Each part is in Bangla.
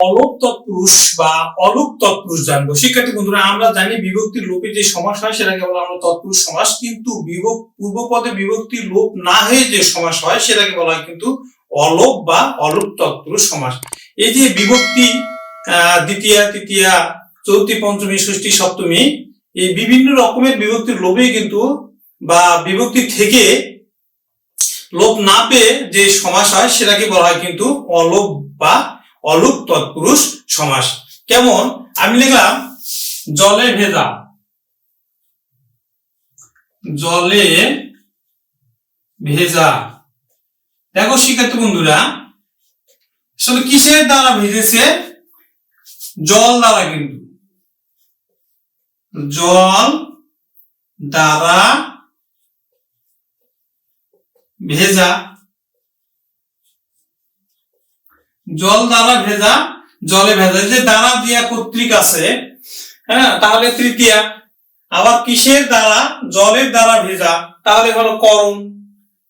অলোক তৎপুরুষ বা অলোক তৎপুরুষ জানব। শিক্ষার্থী বন্ধুরা, আমরা জানি বিভক্তির লোপে যে সমাস হয়, সেটাকে বলা আমরা তৎপুরুষ সমাস। কিন্তু বিভক্ত পূর্ব পদে বিভক্তির লোপ না হয়ে যে সমাস হয়, সেটাকে বলা হয় কিন্তু অলোক বা অলোক তৎপুরুষ সমাস। এই যে বিভক্তি দ্বিতীয়া, তৃতীয়া চৌথী পঞ্চমী, ষষ্ঠী, সপ্তমী, এই বিভিন্ন রকমের বিভক্তির লোভে কিন্তু বা বিভক্তি থেকে লোপ না পেয়ে যে সমাস হয়, সেটাকে বলা হয় কিন্তু অলোপ বা অলোপ তৎপুরুষ সমাস। কেমন? আমি লিখলাম, জলে ভেজা। জলে ভেজা। দেখো শিক্ষার্থী বন্ধুরা, আসলে কিসের দ্বারা ভেজেছে? জল দ্বারা কিন্তু। জল দ্বারা ভেজা। জল দ্বারা ভেজা, জলে ভেজা। যে দ্বারা দিয়া কর্তৃক আছে হ্যাঁ তাহলে তৃতীয়া। আবার কিসের দ্বারা? জলের দ্বারা ভেজা। তাহলে হলো করণ।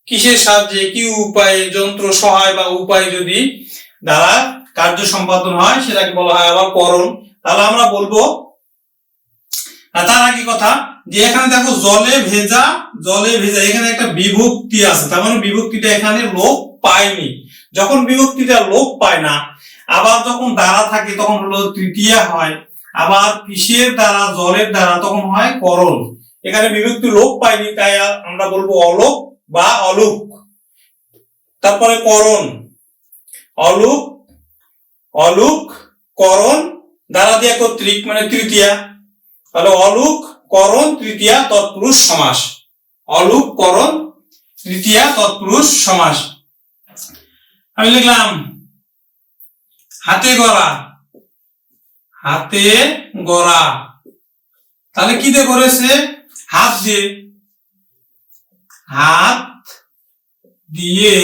কিসের সাহায্যে? কি উপায়ে? যন্ত্র সহায় বা উপায় যদি দ্বারা কার্য সম্পাদন হয়, সেটাকে বলা হয় আবার করণ। তাহলে আমরা বলব তার আগে কথা, যে এখানে দেখো জলে ভেজা জলে ভেজা, এখানে একটা বিভক্তি আছে। তার মানে বিভক্তিটা এখানে লোপ পায়নি। যখন বিভক্তিটা লোপ পায় না, আবার যখন দ্বারা থাকে তখন হলো তৃতীয়া হয়, আবার কিসের দ্বারা, জলের দ্বারা তখন হয় করণ। এখানে বিভক্তি লোপ পায়নি, তাই আমরা বলব অলোক বা অলুক। তারপরে করণ। অলুক অলুক, করণ দ্বারা দিয়ে কর্তৃক মানে তৃতীয়া। তাহলে অলুক, করণ, তৃতীয়া, তৎপুরুষ, সমাস। অলুক, করণ, তৃতীয়া, তৎপুরুষ, সমাস। আমি লিখলাম, হাতে গড়া। হাতে গড়া। তাহলে কি দিয়ে করেছে? হাত দিয়ে। হাত দিয়ে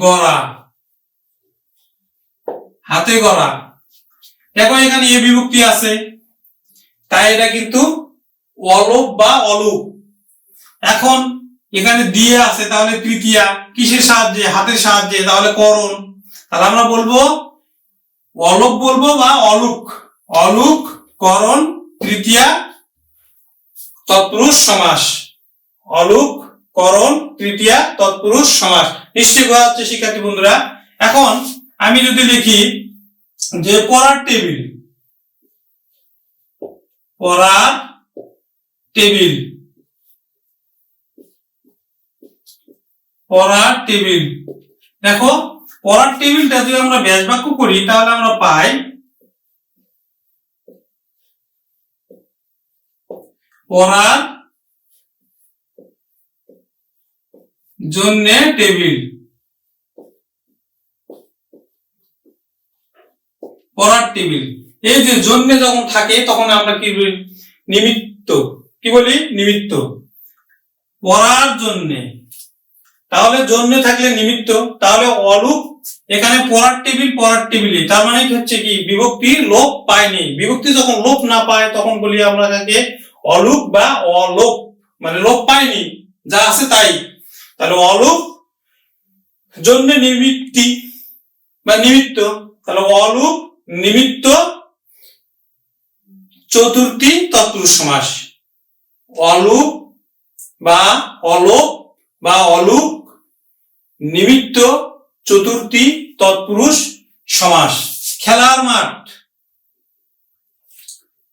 গড়া। হাতে গড়া। দেখো এখানে এ বিভক্তি আছে। তাই এটা কিন্তু অলোপ বা অলুপ এখন এখানে দিয়ে আছে, তাহলে তৃতীয়া। কিসের সাহায্যে? হাতের সাহায্যে। তাহলে করণ। তাহলে আমরা বলব, অলোক বলব বা অলুক। অলুক, করণ, তৃতীয়া, তৎপুরুষ, সমাস। অলুক, করণ, তৃতীয়া, তৎপুরুষ, সমাস। নিশ্চয়ই বোঝা হচ্ছে শিক্ষার্থী বন্ধুরা। এখন আমি যদি লিখি যে পড়ার টেবিল। পড়ার টেবিল। পড়ার টেবিল। দেখো, পড়ার টেবিলটা যদি আমরা ব্যাস বাক্য করি, তাহলে আমরা পাই পড়ার জন্যে টেবিল। পড়ার টেবিল। এই যে জন্যে যখন থাকে, তখন আমরা কি নিমিত্ত। কি বলি? নিমিত্ত। পড়ার জন্যে। তাহলে জন্য থাকলে নিমিত্ত, তাহলে অলুপ এখানে পড়ার টেবিল, পড়ার টেবিলে তার মানে কি হচ্ছে কি? বিভক্তি লোপ পায়নি। বিভক্তি যখন লোপ না পায়, তখন বলি আমরা তাকে অলুপ বা অলোপ। মানে লোপ পায়নি, যা আছে তাই। তাহলে অলুপ জন্য নিমিত্তি বা নিমিত্ত। তাহলে অলুপ নিমিত্ত, চতুর্থী তৎপুরুষ সমাস। অলুপ বা অলোপ বা অলুক, নিমিত্ত, চতুর্থী, তৎপুরুষ, সমাস। খেলার মাঠ।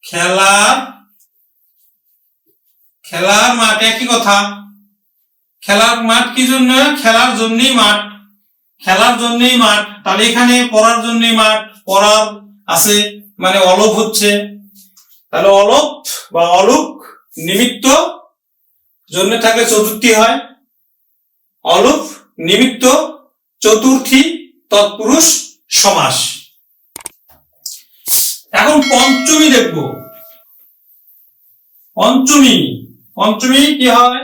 খেলার খেলার মাঠ একই কথা। খেলার মাঠ কি জন্য? খেলার জন্যই মাঠ। খেলার জন্যই মাঠ। তাহলে এখানে পড়ার জন্যই মাঠ। পড়ার আছে মানে অলপ হচ্ছে। তাহলে অলপ বা অলুক, নিমিত্ত, জন্য থাকলে চতুর্থী হয়। অলুপ, নিমিত্ত, চতুর্থী, তৎপুরুষ, সমাস। এখন পঞ্চমী দেখব। পঞ্চমী পঞ্চমী কি হয়?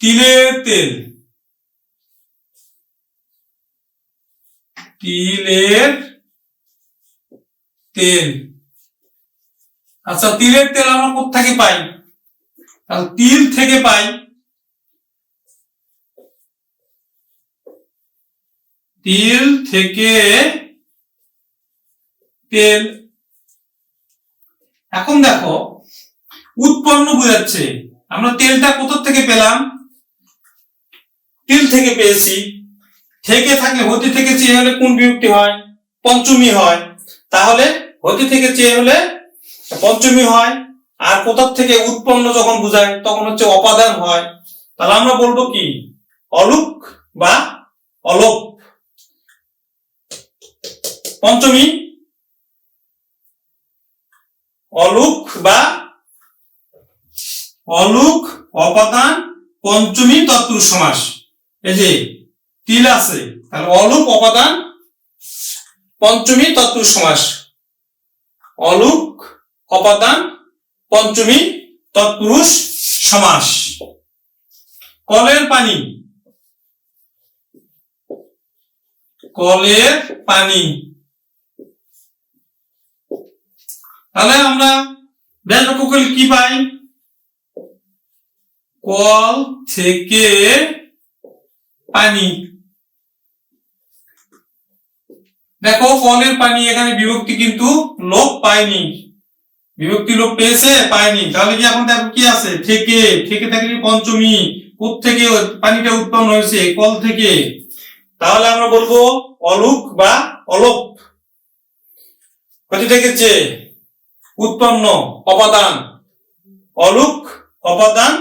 তিলের তেল। তিলের তেল। আচ্ছা তিলের তেল আমরা কোথেকে পাই? তাহলে তিল থেকে পাই তিল থেকে তেল। এখন দেখো, উৎপন্ন বোঝাচ্ছে, আমরা তেলটা কোথা থেকে পেলাম? তিল থেকে পেয়েছি। থেকে থাকলে হতে থেকে চেয়ে হলে কোন বিভক্তি হয়? পঞ্চমী হয়। তাহলে হতে থেকে চেয়ে হলে পঞ্চমী হয়। আর কোথার থেকে উৎপন্ন যখন বোঝায়, তখন হচ্ছে অপাদান হয়। তাহলে আমরা বলব কি? অলুক বা অলোক পঞ্চমী। অলুক বা অলুক, অপাদান, পঞ্চমী তৎপুরুষ সমাস। এই যে, তিল আছে, তাহলে অলুক, অপাদান, পঞ্চমী তৎপুরুষ সমাস। অলুক, অপাদান পঞ্চমী তৎপুরুষ সমাস। কলের পানি। কলের পানি। তাহলে আমরা ব্যাসবাক্য করলে কি পাই? কল থেকে পানি। দেখো কলের পানি এখানে বিভক্তি কিন্তু লোপ পায়নি। বিভক্তি লোপ পেয়েছে? পায়নি। তাহলে কি এখন কি আছে? থেকে। থেকে থাকলে পঞ্চমী? থেকে পানিটা উৎপন্ন হয়েছে? কল থেকে। তাহলে আমরা বলব অলুক বা অলোপ। কোথা থেকে যে উৎপন্ন? অপাদান। অলুক, অপাদান,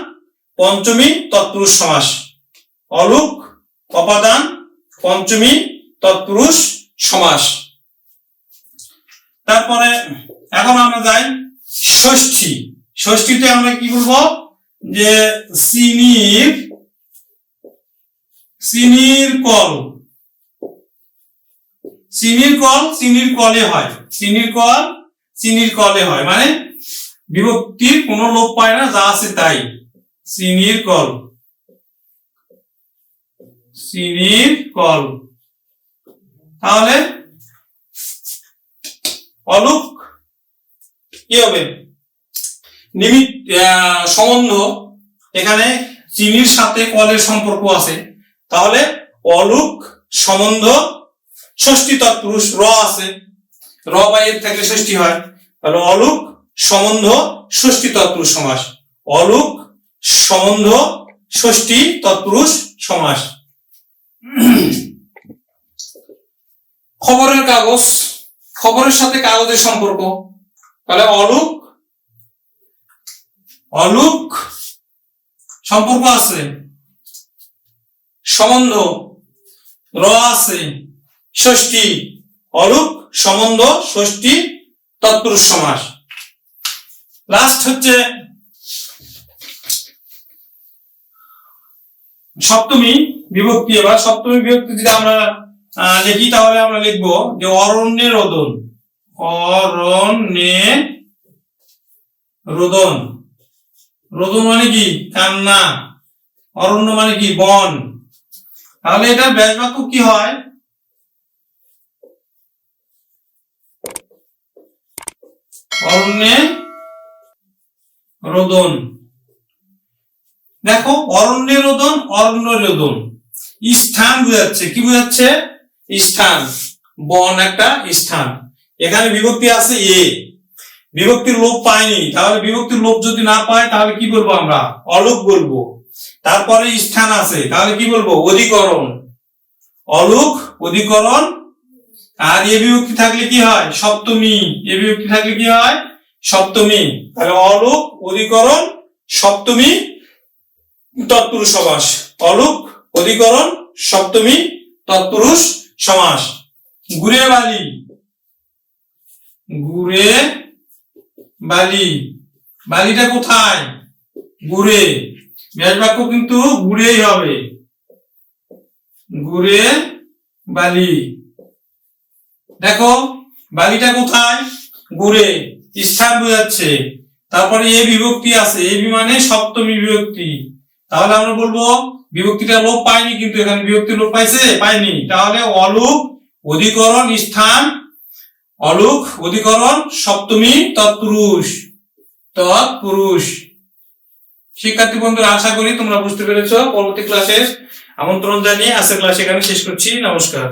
পঞ্চমী তৎপুরুষ সমাস অলুক, অপাদান, পঞ্চমী তৎপুরুষ সমাস তারপরে এখন আমরা যাই ষষ্ঠী। ষষ্ঠীতে আমরা কি বলব? যে চিনির চিনির কল। চিনির কল চিনির কলে হয়। চিনির কল চিনির কলে হয়। মানে বিভক্তির কোনো লোপ পায় না, যা আছে তাই। চিনির কল। চিনির কল। তাহলে অলুক কি হবে? নিমিত সম্বন্ধ, এখানে চিনির সাথে কলের সম্পর্ক আছে। তাহলে অলুক, সম্বন্ধ, ষষ্ঠী তৎপুরুষ র আছে। র বা থাকলে ষষ্ঠী হয়। তাহলে অলুক, সম্বন্ধ, ষষ্ঠী তৎপুরুষ সমাস। অলুক, সম্বন্ধ, ষষ্ঠী তৎপুরুষ সমাস। খবরের কাগজ, খবরের সাথে কাগজের সম্পর্ক। তাহলে অলুক অলুক সম্পর্ক আছে, সম্বন্ধ র আছে, ষষ্ঠী, অলুক, সম্বন্ধ, ষষ্ঠী, তৎপুরুষ সমাস। লাস্ট হচ্ছে সপ্তমী বিভক্তি। এবার সপ্তমী বিভক্তি যদি আমরা লিখি, তাহলে আমরা লিখব যে অরণ্যের রোদন অরণ্যে রোদন। রোদন মানে কি? কান্না। অরণ্য মানে কি? বন। তাহলে এটা ব্যাস বাক্য কি হয়? অরণ্যে রোদন। দেখো, অরণ্যে রোদন, অরণ্য রোদন। স্থান বোঝাচ্ছে। কি বোঝাচ্ছে? স্থান। বন একটা স্থান। এখানে বিভক্তি আছে এ। বিভক্তির লোপ পায়নি তাহলে বিভক্তির লোপ যদি না পায়, তাহলে কি বলব আমরা? অলোক বলব। তারপরে স্থান আছে। তাহলে কি বলব? অধিকরণ। অলোক, অধিকরণ। আর এ বিভক্তি থাকলে কি হয়? সপ্তমী। এ বিভক্তি থাকলে কি হয়? সপ্তমী। তাহলে অলোক, অধিকরণ, সপ্তমী, তৎপুরুষ সমাস। অলোক, অধিকরণ, সপ্তমী, তৎপুরুষ সমাস। গুড়ে বালি। গুড়ে বালি। বালিটা কোথায়? গুড়ে। ব্যাস বাক্য কিন্তু গুড়েই হবে। গুড়ে বালি। দেখো, বালিটা কোথায়? গুড়ে। স্থান বোঝাচ্ছে। তারপরে এ বিভক্তি আছে। এ বি মানে সপ্তমী বিভক্তি। তাহলে আমরা বলব, বিভক্তিটা লোপ পায়নি, কিন্তু এখানে বিভক্তি লোপ পাইছে? পায়নি। তাহলে অলোক অধিকরণ, স্থান অলোক অধিকরণ সপ্তমী তৎপুরুষ তৎপুরুষ। শিক্ষার্থী বন্ধুরা, আশা করি তোমরা বুঝতে পেরেছ। পরবর্তী ক্লাসে আমন্ত্রণ জানিয়ে আজকের ক্লাস এখানে শেষ করছি। নমস্কার।